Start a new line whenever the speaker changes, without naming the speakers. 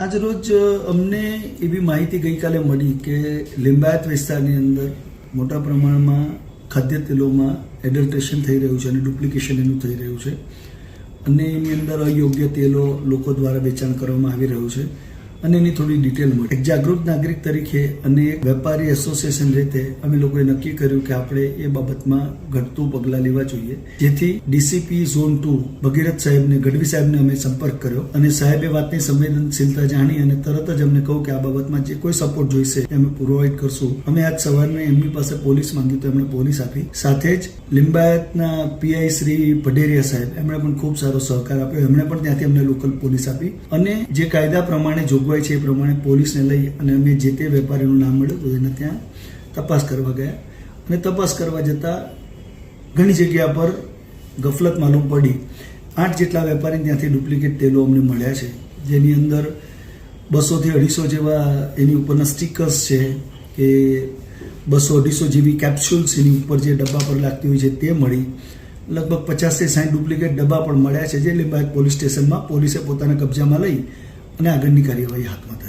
આજ રોજ અમને એવી માહિતી ગઈકાલે મળી કે લિંબાયત વિસ્તારની અંદર મોટા પ્રમાણમાં ખાદ્ય તેલોમાં એડલ્ટ્રેશન થઈ રહ્યું છે અને ડુપ્લિકેશન એનું થઈ રહ્યું છે. અને એની અંદર અયોગ્ય તેલો લોકો દ્વારા વેચાણ કરવામાં આવી રહ્યું છે. અને એની થોડી ડિટેલ મળી એક જાગૃત નાગરિક તરીકે અને એક વેપારી એસોસિએશન રીતે અમે લોકોએ નક્કી કર્યું કે આપણે એ બાબતમાં ઘટતું પગલાં લેવા જોઈએ. જેથી ડીસીપી ઝોન ટુ ભગીરથ સાહેબને, ગઢવી સાહેબને અમે સંપર્ક કર્યો અને સાહેબે વાતની સંવેદનશીલતા જાણી અને તરત જ અમને કહું કે આ બાબતમાં જે કોઈ સપોર્ટ જોઈશે અમે પ્રોવાઈડ કરશું. અમે આજ સવારને એમની પાસે પોલીસ માંગી તો એમણે પોલીસ આપી. સાથે જ લિંબાયતના પીઆઈ શ્રી પઢેરિયા સાહેબ, એમણે પણ ખૂબ સારો સહકાર આપ્યો. એમણે પણ ત્યાંથી અમને લોકલ પોલીસ આપી. અને જે કાયદા પ્રમાણે જોગવાઈ છે એ પ્રમાણે પોલીસને લઈ અને અમે જે તે વેપારીનું નામ મળ્યું હતું એને ત્યાં તપાસ કરવા ગયા. અને તપાસ કરવા જતાં ઘણી જગ્યા પર ગફલત માલુમ પડી. આઠ જેટલા વેપારી ત્યાંથી ડુપ્લિકેટ તેલો અમને મળ્યા છે. જેની અંદર બસોથી અઢીસો જેવા એની ઉપરના સ્ટીકર્સ છે કે બસો અઢીસો જેવી કેપ્સ્યુલ્સ એની ઉપર જે ડબ્બા પર લાગતી હોય છે તે મળી. લગભગ પચાસથી સાઠ ડુપ્લિકેટ ડબ્બા પણ મળ્યા છે જે લીંબાયત પોલીસ સ્ટેશનમાં પોલીસે પોતાના કબજામાં લઈ અને આગળની કાર્યવાહી હાથમાં